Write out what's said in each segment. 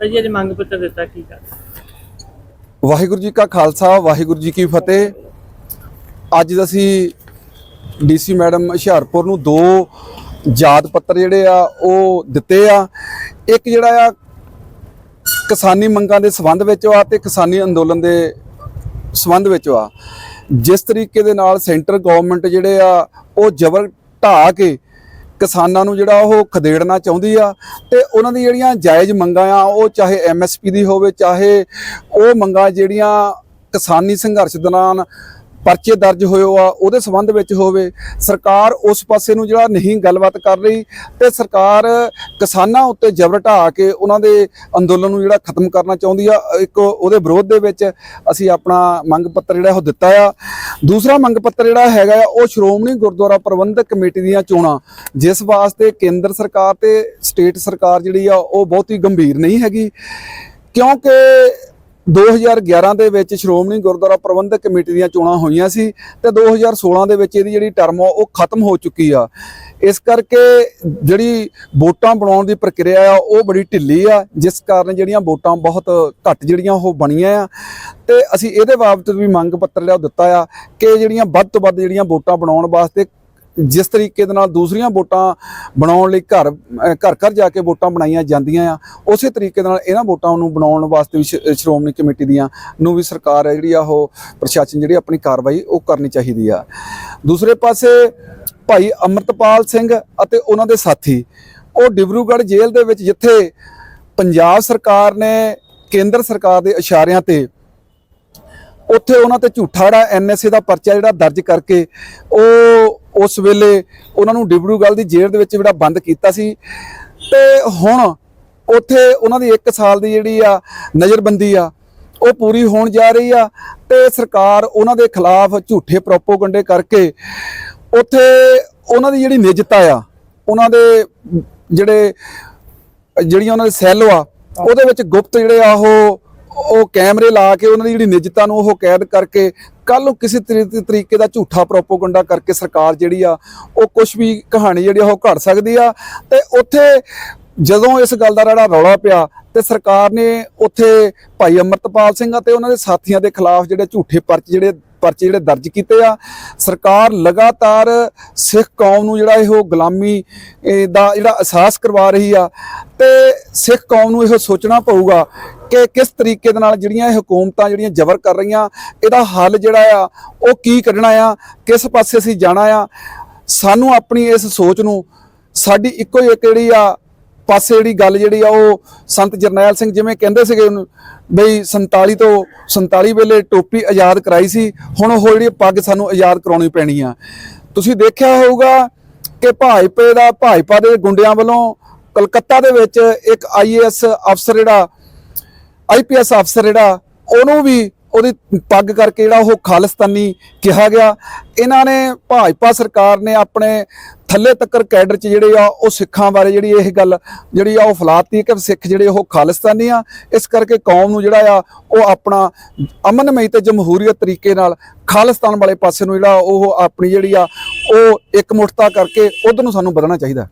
ਭਾਜੀ ਅੱਜ ਮੰਗ ਪੱਤਰ ਦਿੱਤਾ, ਕੀ ਕਰ ਵਾਹਿਗੁਰੂ ਜੀ ਕਾ ਖਾਲਸਾ, ਵਾਹਿਗੁਰੂ ਜੀ ਕੀ ਫਤਿਹ। ਅੱਜ ਅਸੀਂ ਡੀਸੀ ਮੈਡਮ ਹੁਸ਼ਿਆਰਪੁਰ ਨੂੰ ਦੋ ਯਾਦ ਪੱਤਰ ਜਿਹੜੇ ਆ, ਉਹ ਦਿੱਤੇ ਆ। ਇੱਕ ਜਿਹੜਾ ਆ, ਕਿਸਾਨੀ ਮੰਗਾਂ ਦੇ ਸੰਬੰਧ ਵਿੱਚ ਆ ਤੇ ਕਿਸਾਨੀ ਅੰਦੋਲਨ ਦੇ ਸੰਬੰਧ ਵਿੱਚ ਆ। ਜਿਸ ਤਰੀਕੇ ਦੇ ਨਾਲ ਸੈਂਟਰ ਗਵਰਨਮੈਂਟ ਜਿਹੜੇ ਆ, ਉਹ ਜ਼ਬਰ ਢਾਹ ਕੇ ਕਿਸਾਨਾਂ ਨੂੰ ਜਿਹੜਾ ਉਹ ਖਦੇੜਨਾ ਚਾਹੁੰਦੀ ਆ ਤੇ ਉਹਨਾਂ ਦੀ ਜਿਹੜੀਆਂ ਜਾਇਜ਼ ਮੰਗਾਂ ਆ, ਉਹ ਚਾਹੇ ਐਮਐਸਪੀ ਦੀ ਹੋਵੇ, ਚਾਹੇ ਉਹ ਮੰਗਾਂ ਜਿਹੜੀਆਂ ਕਿਸਾਨੀ ਸੰਘਰਸ਼ ਦੌਰਾਨ ਪਰਚੇ ਦਰਜ ਹੋਏ ਆ, ਉਹਦੇ ਸੰਬੰਧ ਵਿੱਚ ਹੋਵੇ, ਸਰਕਾਰ ਉਸ ਪਾਸੇ ਨੂੰ ਜਿਹੜਾ ਨਹੀਂ ਗੱਲਬਾਤ ਕਰ ਰਹੀ ਤੇ ਸਰਕਾਰ ਕਿਸਾਨਾਂ ਉੱਤੇ ਜ਼ਬਰ ਢਾਹ ਕੇ ਉਹਨਾਂ ਦੇ ਅੰਦੋਲਨ ਨੂੰ ਜਿਹੜਾ ਖਤਮ ਕਰਨਾ ਚਾਹੁੰਦੀ ਆ, ਇੱਕ ਉਹਦੇ ਵਿਰੋਧ ਦੇ ਵਿੱਚ ਅਸੀਂ ਆਪਣਾ ਮੰਗ ਪੱਤਰ ਜਿਹੜਾ ਉਹ ਦਿੱਤਾ ਆ। ਦੂਸਰਾ ਮੰਗ ਪੱਤਰ ਜਿਹੜਾ ਹੈਗਾ ਆ, ਉਹ ਸ਼੍ਰੋਮਣੀ ਗੁਰਦੁਆਰਾ ਪ੍ਰਬੰਧਕ ਕਮੇਟੀ ਦੀਆਂ ਚੋਣਾਂ, ਜਿਸ ਵਾਸਤੇ ਕੇਂਦਰ ਸਰਕਾਰ ਤੇ ਸਟੇਟ ਸਰਕਾਰ ਜਿਹੜੀ ਆ, ਉਹ ਬਹੁਤੀ ਗੰਭੀਰ ਨਹੀਂ ਹੈਗੀ, ਕਿਉਂਕਿ 2011 ਦੇ ਵਿੱਚ ਸ਼੍ਰੋਮਣੀ ਗੁਰਦੁਆਰਾ ਪ੍ਰਬੰਧਕ ਕਮੇਟੀ ਦੀਆਂ ਚੋਣਾਂ ਹੋਈਆਂ ਸੀ ਤੇ 2016 ਦੇ ਵਿੱਚ ਇਹਦੀ ਜਿਹੜੀ ਟਰਮ ਆ, ਉਹ ਖਤਮ ਹੋ ਚੁੱਕੀ ਆ। ਇਸ ਕਰਕੇ ਜਿਹੜੀ ਵੋਟਾਂ ਬਣਾਉਣ ਦੀ ਪ੍ਰਕਿਰਿਆ ਆ, ਉਹ ਬੜੀ ਢਿੱਲੀ ਆ, ਜਿਸ ਕਾਰਨ ਜਿਹੜੀਆਂ ਵੋਟਾਂ ਬਹੁਤ ਘੱਟ ਜਿਹੜੀਆਂ ਉਹ ਬਣੀਆਂ ਆ। ਤੇ ਅਸੀਂ ਇਹਦੇ ਬਾਬਤ ਵੀ ਮੰਗ ਪੱਤਰ ਜਿਹੜਾ ਉਹ ਦਿੱਤਾ ਆ ਕਿ ਜਿਹੜੀਆਂ ਵੱਧ ਤੋਂ ਵੱਧ ਜਿਹੜੀਆਂ ਵੋਟਾਂ ਬਣਾਉਣ ਵਾਸਤੇ ਜਿਸ ਤਰੀਕੇ ਦੇ ਨਾਲ ਦੂਸਰੀਆਂ ਵੋਟਾਂ ਬਣਾਉਣ ਲਈ ਘਰ ਘਰ ਘਰ ਜਾ ਕੇ ਵੋਟਾਂ ਬਣਾਈਆਂ ਜਾਂਦੀਆਂ ਆ, ਉਸੇ ਤਰੀਕੇ ਦੇ ਨਾਲ ਇਹਨਾਂ ਵੋਟਾਂ ਨੂੰ ਬਣਾਉਣ ਵਾਸਤੇ ਵੀ ਸ਼੍ਰੋਮਣੀ ਕਮੇਟੀ ਦੀਆਂ ਨੂੰ ਵੀ ਸਰਕਾਰ ਹੈ ਜਿਹੜੀ ਆ ਉਹ ਪ੍ਰਸ਼ਾਸਨ ਜਿਹੜੀ ਆਪਣੀ ਕਾਰਵਾਈ ਉਹ ਕਰਨੀ ਚਾਹੀਦੀ ਆ। ਦੂਸਰੇ ਪਾਸੇ ਭਾਈ ਅਮਰਤਪਾਲ ਸਿੰਘ ਅਤੇ ਉਹਨਾਂ ਦੇ ਸਾਥੀ, ਉਹ ਡਿਬਰੂਗੜ੍ਹ ਜੇਲ੍ਹ ਦੇ ਵਿੱਚ ਜਿੱਥੇ ਪੰਜਾਬ ਸਰਕਾਰ ਨੇ ਕੇਂਦਰ ਸਰਕਾਰ ਦੇ ਇਸ਼ਾਰਿਆਂ ਤੇ ਉੱਥੇ ਉਹਨਾਂ ਤੇ ਝੂਠਾ ਜਿਹੜਾ ਐਨਐਸਏ ਦਾ ਪਰਚਾ ਜਿਹੜਾ ਦਰਜ ਕਰਕੇ ਉਹ ਉਸ ਵੇਲੇ ਉਹਨਾਂ ਨੂੰ ਡਿਬਰੂਗੜ੍ਹ ਦੀ ਜੇਲ੍ਹ ਦੇ ਵਿੱਚ ਜਿਹੜਾ ਬੰਦ ਕੀਤਾ ਸੀ। ਤੇ ਹੁਣ ਉੱਥੇ ਉਹਨਾਂ ਦੀ 1 ਸਾਲ ਦੀ ਜਿਹੜੀ ਆ ਨਜ਼ਰਬੰਦੀ ਆ, ਉਹ ਪੂਰੀ ਹੋਣ ਜਾ ਰਹੀ ਆ ਤੇ ਸਰਕਾਰ ਉਹਨਾਂ ਦੇ ਖਿਲਾਫ ਝੂਠੇ ਪ੍ਰੋਪੋਗੰਡੇ ਕਰਕੇ ਉੱਥੇ ਉਹਨਾਂ ਦੀ ਜਿਹੜੀ ਨਿਜਤਾ ਆ, ਉਹਨਾਂ ਦੇ ਜਿਹੜੇ, ਜਿਹੜੀਆਂ ਉਹਨਾਂ ਦੇ ਸੈੱਲ ਆ, ਉਹਦੇ ਵਿੱਚ ਗੁਪਤ ਜਿਹੜੇ ਆ ਉਹ ਉਹ ਕੈਮਰੇ ਲਾ ਕੇ ਉਹਨਾਂ ਦੀ ਜਿਹੜੀ ਨਿੱਜਤਾ ਨੂੰ ਉਹ ਕੈਦ ਕਰਕੇ ਕੱਲ ਨੂੰ ਕਿਸੇ ਤਰੀ- ਤਰੀਕੇ ਦਾ ਝੂਠਾ ਪ੍ਰੋਪੋਗੰਡਾ ਕਰਕੇ ਸਰਕਾਰ ਜਿਹੜੀ ਆ, ਉਹ ਕੁਝ ਵੀ ਕਹਾਣੀ ਜਿਹੜੀ ਆ ਉਹ ਘੜ ਸਕਦੀ ਆ। ਤੇ ਉੱਥੇ ਜਦੋਂ ਇਸ ਗੱਲ ਦਾ ਜਿਹੜਾ ਰੌਲਾ ਪਿਆ, ਤੇ ਸਰਕਾਰ ਨੇ ਉੱਥੇ ਭਾਈ ਅਮਰਤਪਾਲ ਸਿੰਘ ਅਤੇ ਉਹਨਾਂ ਦੇ ਸਾਥੀਆਂ ਦੇ ਖਿਲਾਫ ਜਿਹੜੇ ਝੂਠੇ ਪਰਚੇ ਜਿਹੜੇ ਪਰਚੇ ਜਿਹੜੇ ਦਰਜ ਕੀਤੇ ਆ। ਸਰਕਾਰ ਲਗਾਤਾਰ ਸਿੱਖ ਕੌਮ ਨੂੰ ਜਿਹੜਾ ਇਹੋ ਗੁਲਾਮੀ ਦਾ ਜਿਹੜਾ ਅਹਿਸਾਸ ਕਰਵਾ ਰਹੀ ਆ ਤੇ ਸਿੱਖ ਕੌਮ ਨੂੰ ਇਹੋ ਸੋਚਣਾ ਪਊਗਾ ਕਿ ਕਿਸ ਤਰੀਕੇ ਦੇ ਨਾਲ ਜਿਹੜੀਆਂ ਇਹ ਹਕੂਮਤਾਂ ਜਿਹੜੀਆਂ ਜ਼ਬਰ ਕਰ ਰਹੀਆਂ, ਇਹਦਾ ਹੱਲ ਜਿਹੜਾ ਆ, ਉਹ ਕੀ ਕੱਢਣਾ ਆ, ਕਿਸ ਪਾਸੇ ਅਸੀਂ ਜਾਣਾ ਆ। ਸਾਨੂੰ ਆਪਣੀ ਇਸ ਸੋਚ ਨੂੰ, ਸਾਡੀ ਇੱਕੋ ਇੱਕ ਜਿਹੜੀ ਆ ਪਾਸੇ ਜਿਹੜੀ ਗੱਲ ਜਿਹੜੀ ਆ ਉਹ ਸੰਤ ਜਰਨੈਲ ਸਿੰਘ ਜਿਵੇਂ ਕਹਿੰਦੇ ਸੀਗੇ ਬਈ 47 ਤੋਂ 47 ਵੇਲੇ ਟੋਪੀ ਆਜ਼ਾਦ ਕਰਾਈ ਸੀ, ਹੁਣ ਉਹ ਜਿਹੜੀ ਪੱਗ ਸਾਨੂੰ ਆਜ਼ਾਦ ਕਰਾਉਣੀ ਪੈਣੀ ਆ। ਤੁਸੀਂ ਦੇਖਿਆ ਹੋਊਗਾ ਕਿ ਭਾਜਪੇ ਦਾ, ਭਾਜਪਾ ਦੇ ਗੁੰਡਿਆਂ ਵੱਲੋਂ ਕਲਕੱਤਾ ਦੇ ਵਿੱਚ ਇੱਕ ਆਈਏਐਸ ਅਫਸਰ ਜਿਹੜਾ ਆਈਪੀਐਸ ਅਫਸਰ ਜਿਹੜਾ, ਉਹਨੂੰ ਵੀ ਉਹਦੀ ਪੱਗ ਕਰਕੇ ਜਿਹੜਾ ਉਹ ਖਾਲਿਸਤਾਨੀ ਕਿਹਾ ਗਿਆ। ਇਹਨਾਂ ਨੇ ਭਾਜਪਾ ਸਰਕਾਰ ਨੇ ਆਪਣੇ ਥੱਲੇ ਤੱਕਰ ਕੈਡਰ ਚ ਜਿਹੜੇ ਆ, ਉਹ ਸਿੱਖਾਂ ਬਾਰੇ ਜਿਹੜੀ ਇਹ ਗੱਲ ਜਿਹੜੀ ਆ, ਉਹ ਫਲਾਤੀ ਕਿ ਸਿੱਖ ਜਿਹੜੇ ਉਹ ਖਾਲਿਸਤਾਨੀ ਆ। ਇਸ ਕਰਕੇ ਕੌਮ ਨੂੰ ਜਿਹੜਾ ਆ, ਉਹ ਆਪਣਾ ਅਮਨਮਈ ਤੇ ਜਮਹੂਰੀਅਤ ਤਰੀਕੇ ਨਾਲ ਖਾਲਿਸਤਾਨ ਵਾਲੇ ਪਾਸੇ ਨੂੰ ਜਿਹੜਾ ਉਹ ਆਪਣੀ ਜਿਹੜੀ ਆ, ਉਹ ਇਕਮੁੱਠਤਾ ਕਰਕੇ ਉਧਰ ਨੂੰ ਸਾਨੂੰ ਵਧਣਾ ਚਾਹੀਦਾ।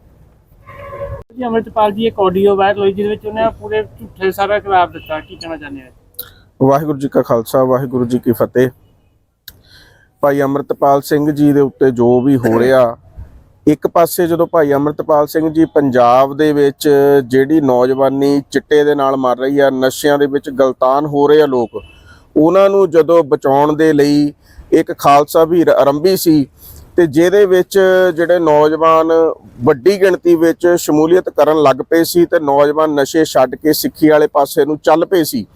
ਜੀ, ਅਮਰਤਪਾਲ ਜੀ, ਇੱਕ ਆਡੀਓ ਵਾਇਰਲ ਹੋਈ ਜਿਹਦੇ ਵਿੱਚ ਉਹਨੇ ਪੂਰੇ ਝੂਠੇ ਸਾਰਾ ਖਰਾਬ ਦਿੱਤਾ। ਕੀ ਕਹਿਣਾ ਚਾਹੁੰਦੇ ਆ? ਵਾਹਿਗੁਰੂ ਜੀ ਕਾ ਖਾਲਸਾ, ਵਾਹਿਗੁਰੂ ਜੀ ਕੀ ਫਤਿਹ। ਭਾਈ ਅਮਰਤਪਾਲ ਸਿੰਘ ਜੀ ਦੇ ਉੱਤੇ ਜੋ ਵੀ ਹੋ ਰਿਹਾ, ਇੱਕ ਪਾਸੇ ਜਦੋਂ ਭਾਈ ਅਮਰਤਪਾਲ ਸਿੰਘ ਜੀ ਪੰਜਾਬ ਦੇ ਵਿੱਚ ਜਿਹੜੀ ਨੌਜਵਾਨੀ ਚਿੱਟੇ ਦੇ ਨਾਲ ਮਰ ਰਹੀ ਆ, ਨਸ਼ਿਆਂ ਦੇ ਵਿੱਚ ਗਲਤਾਨ ਹੋ ਰਹੇ ਆ ਲੋਕ, ਉਹਨਾਂ ਨੂੰ ਜਦੋਂ ਬਚਾਉਣ ਦੇ ਲਈ ਇੱਕ ਖਾਲਸਾ ਵੀਰ ਆਰੰਭੀ ਸੀ, ਤੇ ਜਿਹਦੇ ਵਿੱਚ ਜਿਹੜੇ ਨੌਜਵਾਨ ਵੱਡੀ ਗਿਣਤੀ ਵਿੱਚ ਸ਼ਮੂਲੀਅਤ ਕਰਨ ਲੱਗ ਪਏ ਸੀ ਤੇ ਨੌਜਵਾਨ ਨਸ਼ੇ ਛੱਡ ਕੇ ਸਿੱਖੀ ਵਾਲੇ ਪਾਸੇ ਨੂੰ ਚੱਲ ਪਏ ਸੀ।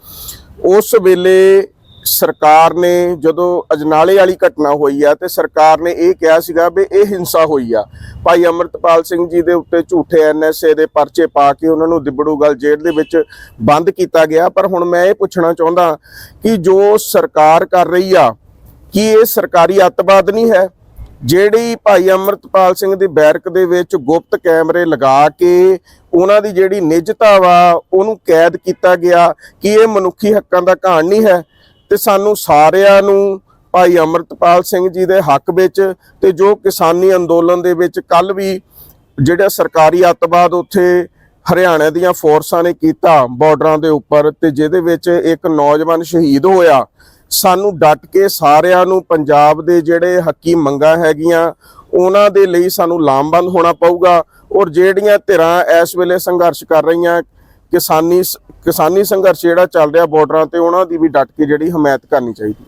ਉਸ ਵੇਲੇ ਸਰਕਾਰ ਨੇ ਜਦੋਂ ਅਜਨਾਲੇ ਵਾਲੀ ਘਟਨਾ ਹੋਈ ਆ ਤੇ ਸਰਕਾਰ ਨੇ ਇਹ ਕਿਹਾ ਸੀਗਾ ਵੀ ਇਹ ਹਿੰਸਾ ਹੋਈ ਆ। ਭਾਈ ਅਮਰਤਪਾਲ ਸਿੰਘ ਜੀ ਦੇ ਉੱਤੇ ਝੂਠੇ ਐਨਐਸਏ ਦੇ ਪਰਚੇ ਪਾ ਕੇ ਉਹਨਾਂ ਨੂੰ ਦਿਬੜੂਗਲ ਜੇਲ੍ਹ ਦੇ ਵਿੱਚ ਬੰਦ ਕੀਤਾ ਗਿਆ। ਪਰ ਹੁਣ ਮੈਂ ਇਹ ਪੁੱਛਣਾ ਚਾਹੁੰਦਾ ਕਿ ਜੋ ਸਰਕਾਰ ਕਰ ਰਹੀ ਆ, ਕੀ ਇਹ ਸਰਕਾਰੀ ਅੱਤਵਾਦ ਨਹੀਂ ਹੈ? ਜਿਹੜੀ ਭਾਈ ਅਮਰਤਪਾਲ ਸਿੰਘ ਦੀ ਬੈਰਕ ਦੇ ਵਿੱਚ ਗੁਪਤ ਕੈਮਰੇ ਲਗਾ ਕੇ ਉਹਨਾਂ ਦੀ ਜਿਹੜੀ ਨਿੱਜਤਾ ਵਾ ਉਹਨੂੰ ਕੈਦ ਕੀਤਾ ਗਿਆ, ਕਿ ਇਹ ਮਨੁੱਖੀ ਹੱਕਾਂ ਦਾ ਘਾਣ ਨਹੀਂ ਹੈ? ਤੇ ਸਾਨੂੰ ਸਾਰਿਆਂ ਨੂੰ ਭਾਈ ਅਮਰਤਪਾਲ ਸਿੰਘ ਜੀ ਦੇ ਹੱਕ ਵਿੱਚ ਤੇ ਜੋ ਕਿਸਾਨੀ ਅੰਦੋਲਨ ਦੇ ਵਿੱਚ ਕੱਲ ਵੀ ਜਿਹੜਾ ਸਰਕਾਰੀ ਅੱਤਵਾਦ ਉੱਥੇ ਹਰਿਆਣਾ ਦੀਆਂ ਫੋਰਸਾਂ ਨੇ ਕੀਤਾ ਬਾਰਡਰਾਂ ਦੇ ਉੱਪਰ ਤੇ ਜਿਹਦੇ ਵਿੱਚ ਇੱਕ ਨੌਜਵਾਨ ਸ਼ਹੀਦ ਹੋਇਆ ਸਾਨੂੰ ਡਟ ਕੇ ਸਾਰਿਆਂ ਨੂੰ ਪੰਜਾਬ ਦੇ ਜਿਹੜੇ ਹੱਕੀ ਮੰਗਾਂ ਹੈਗੀਆਂ, ਉਹਨਾਂ ਦੇ ਲਈ ਸਾਨੂੰ ਲਾਮਬੰਦ ਹੋਣਾ ਪਊਗਾ। ਔਰ ਜਿਹੜੀਆਂ ਧਿਰਾਂ ਇਸ ਵੇਲੇ ਸੰਘਰਸ਼ ਕਰ ਰਹੀਆਂ, ਕਿਸਾਨੀ ਕਿਸਾਨੀ ਸੰਘਰਸ਼ ਜਿਹੜਾ ਚੱਲ ਰਿਹਾ ਬਾਰਡਰਾਂ ਤੇ, ਉਹਨਾਂ ਦੀ ਵੀ ਡਟ ਕੇ ਜਿਹੜੀ ਹਮਾਇਤ ਕਰਨੀ ਚਾਹੀਦੀ